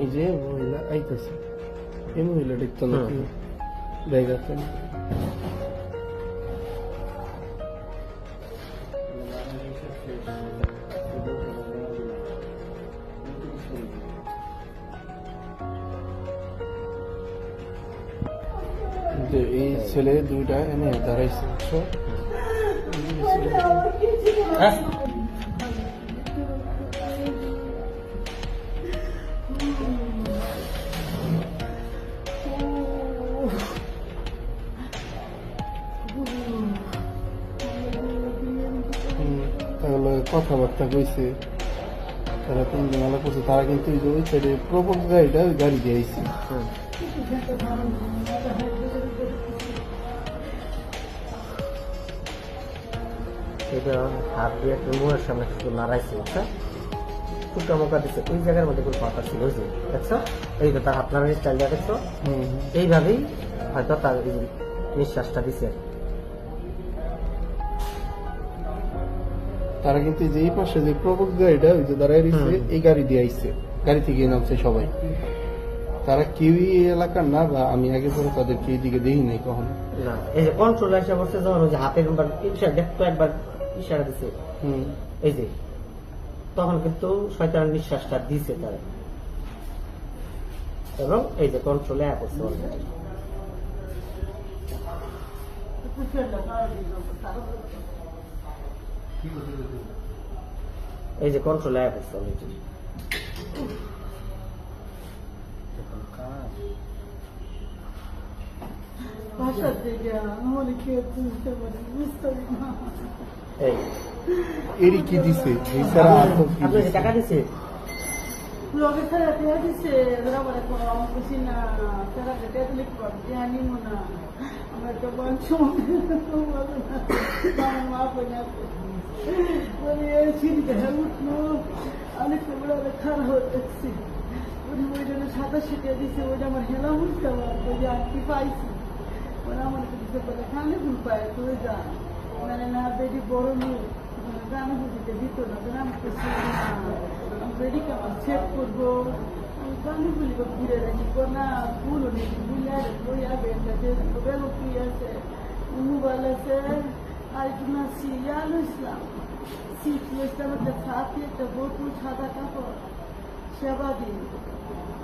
এই যে মহিলা আইতেছে এই মহিলা দেখতো নাকি ব্যাগ আছে যে এই ছেলে দুইটা এনে দাঁড়াইছে হ্যাঁ। তাহলে কথাবার্তা কইছে। তারা তিনজন আলাপ করছে তারা কিন্তু ওই যে ওই সাইডে প্রবল গাড়িটা ওই গাড়ি দিয়ে আইছে। এটা হাত দিয়ে একটা সামনে কিছু নাড়াইছে বুঝছ? ফুটা মোকা দিচ্ছে ওই জায়গার মধ্যে কোনো পাতা ছিল যে দেখছ? এই তার হাত দেখছ। এইভাবেই হয়তো তার নিঃশ্বাসটা দিছে। আর তারা কিন্তু যে এই পাশে যে প্রবল গাড়িটা ওই যে দাঁড়ায় রয়েছে এই গাড়ি দিয়ে আইছে। গাড়ি থেকে নামছে সবাই। তারা কেউই এই এলাকার না বা আমি আগে পরে তাদেরকে এইদিকে দেখি নাই কখনো। না এই যে কন্ট্রোল এসে বসছে যখন ওই যে হাতের একবার ইশারা দেখতো একবার ইশারা দিছে। হুম। এই যে তখন কিন্তু শয়তান নিঃশ্বাসটা দিছে তারা। এবং এই যে কন্ট্রোলে অ্যাপ হচ্ছে already। এই যে কন্ট্রোল অ্যাপ আছে অলরেডি মনে কে আপনি দিছে? টাকা দিছে? বলে খুশি না না আমার তো বলে না বলে হয়ে উঠল অনেক বড় খারাপ হতেছি ওই জন্য সাদা শিখে দিছে ওইটা আমার হেলা বুঝতে পারব যে আর কি পাইছি ওরা আমার দিতে বলে কানে ভুল পায় তুই যা মানে না বেটি বড় গানে বুঝিতে দিত না তো আমি খুশি বেটি কেমন চেক করব আমি গানে বলি ঘুরে রাখি না আর কি আছে মোবাইল আছে আর কি না সিরিয়াল ইসলাম শীত ইসলামের সাথে একটা বোতল সাদা কাপড় সেবা দিন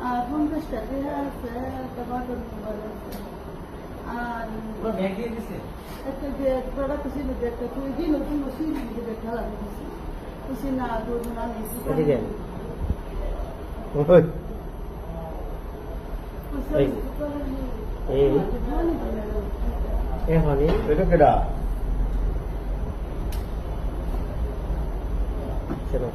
আর পঞ্চাশ টাকা আছে একটা বাটন মোবাইল আছে আর একটা যে প্রোডাক্ট ছিল যে একটা তুই দিন তুমি সুই দিকে দেখা খুশি না দুজন আমি এদিকে ওই। এই। এই। এখনই এটা কেডা? সেটা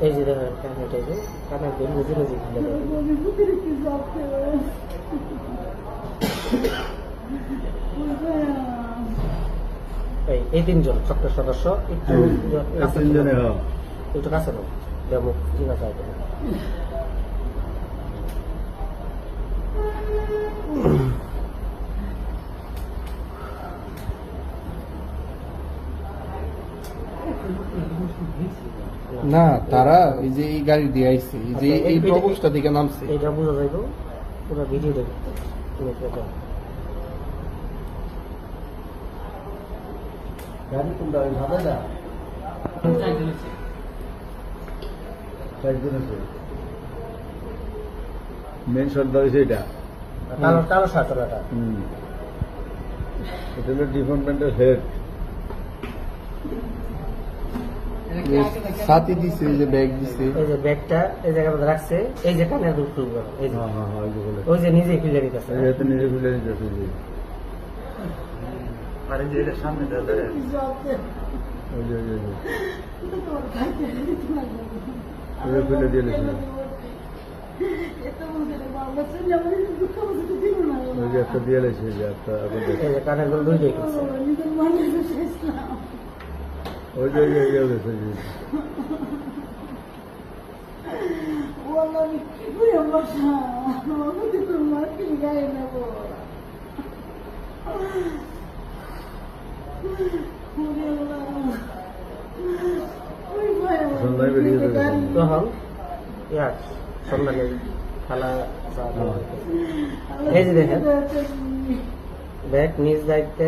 এই যে দেখেন এই যে কানেক্ট বুঝে বুঝে খুলে দেবে এই তিনজন চক্রের সদস্য একটু কাছে তিনজনে নাও। হ একটু কাছে নাও দেবো ঠিক আছে আছে না তারা এই যে এই গাড়ি দিয়ে আইছে এই যে আচ্ছা, এই প্রবসটা থেকে নামছে। এইটা বোঝা যাইব পুরো ভিডিও দেখো। ওই সাদাটা চারজন আছে মেন সর্দার হয়েছে এটা কালো কালো সাতরাটা হুম এটা হলো ডিপার্টমেন্টের হেড সাথে দিছে যে ব্যাগ দিছে এই যে ব্যাগটা এই রাখছে এই যে এই যে। হ্যাঁ হ্যাঁ হ্যাঁ ওই যে নিজেই খুলে দিতেছে। নিজে খুলে নিতেছে জি আরে যে এটা সামনে দাদা ওই যে ওই যে, ওই যে। ওই খুলে দিয়ে দিয়েছিল ওই যে একটা দিয়ে লেছে যে একটা এখন দেখ। এই যে কানের দুল দুইটাই খুলছে ওই যে সন্ধ্যায় বেরিয়ে যাবে। খেলা এই যে দেখেন ব্যাগ নিজ দায়িত্বে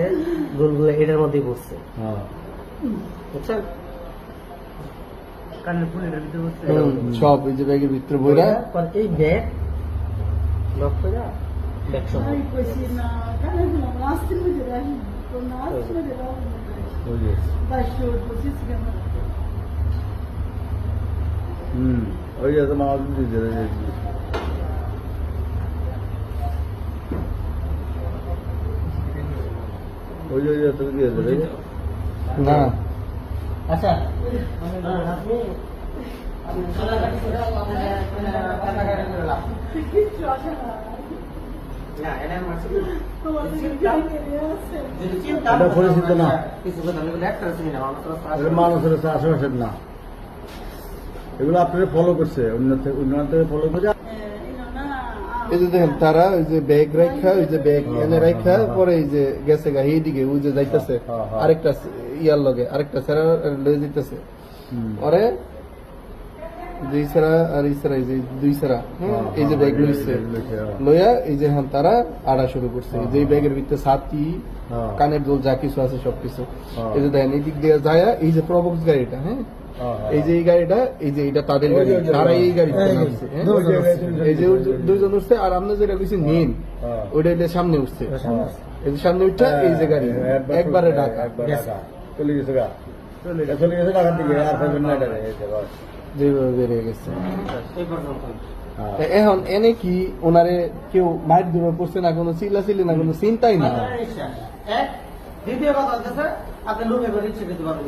গুলগুলো এটার মধ্যেই বসছে বুঝছেন সব এই যে। ব্যাগের ভিতরে বইরা পর এই ব্যাগ লক করে ব্যাগ আমি কইছি না, কানে দিলাম, আসতে বুঝে রাখি। তো না আসতে বুঝে রাখি। ওই যে বাইশে ওর পঁচিশ কেন? হুম ওই যে তোমার দিতে ওই যে ওই যে তুমি দিয়ে দেবে না আচ্ছা আপনি কিচ্ছু আসে না। না এটা মারছি তোমার দিকে গাড়ি নিয়ে আসছে। এটা পরিচিত না। কিছু কথা আমি একটা চিনি না আমার তো এটা মানুষের আশেপাশের না। এগুলো আপনারা ফলো করছে থেকে ফলো আ- এই যে দেখেন তারা ওই যে ব্যাগ রাখা ওই যে ব্যাগ এনে রাখা পরে এই যে গেছে গা এইদিকে ওই যে যাইতেছে। হ্যাঁ, হ্যাঁ। আরেকটা ইয়ার লগে আরেকটা সেরা লয়ে যাইতেছে। হুম। ওরে দুই সেরা আর এই এই যে দুই সেরা হ্যাঁ, এই যে হ্যাঁ, ব্যাগ লইছে ব্যাগ লইছে, হ্যাঁ। লইয়া এই যে হ্যাঁ তারা আড়া শুরু করছে হ্যাঁ, যে ব্যাগের ভিতরে ছাতি হ্যাঁ। কানের দোল যা কিছু আছে সবকিছু হ্যাঁ। এই যে দেখেন এই দিক দিয়ে যায় এই যে প্রবক্স গাড়িটা হ্যাঁ হ্যাঁ, হ্যাঁ। এই যে এই গাড়িটা এই যে এটা তাদের গাড়ি যে, ওই যে, তারা এই গাড়িতে এই যে, নামছে হ্যাঁ? দুইজন উঠছে। এই যে দুইজন উঠছে আর আমরা যেটা মেন হ্যাঁ। ওইটা হইলে সামনে উঠছে হ্যাঁ। এই যে সামনে উঠছে এই যে গাড়ি একবারে ঢাকা চলে গেছে চলে গেছে ঢাকার দিকে আর পাইবেন না এটা এই যে বাস। যেভাবে বেরিয়ে গেছে। হ্যাঁ। এখন এনে কি ওনারে কেউ মাইর দূরে পড়ছে না কোনো চিল্লাচিল্লি না কোনো চিন্তাই না? দ্বিতীয় কথা হচ্ছে আপনি লোকে করে ছেড়ে দিতে পারবেন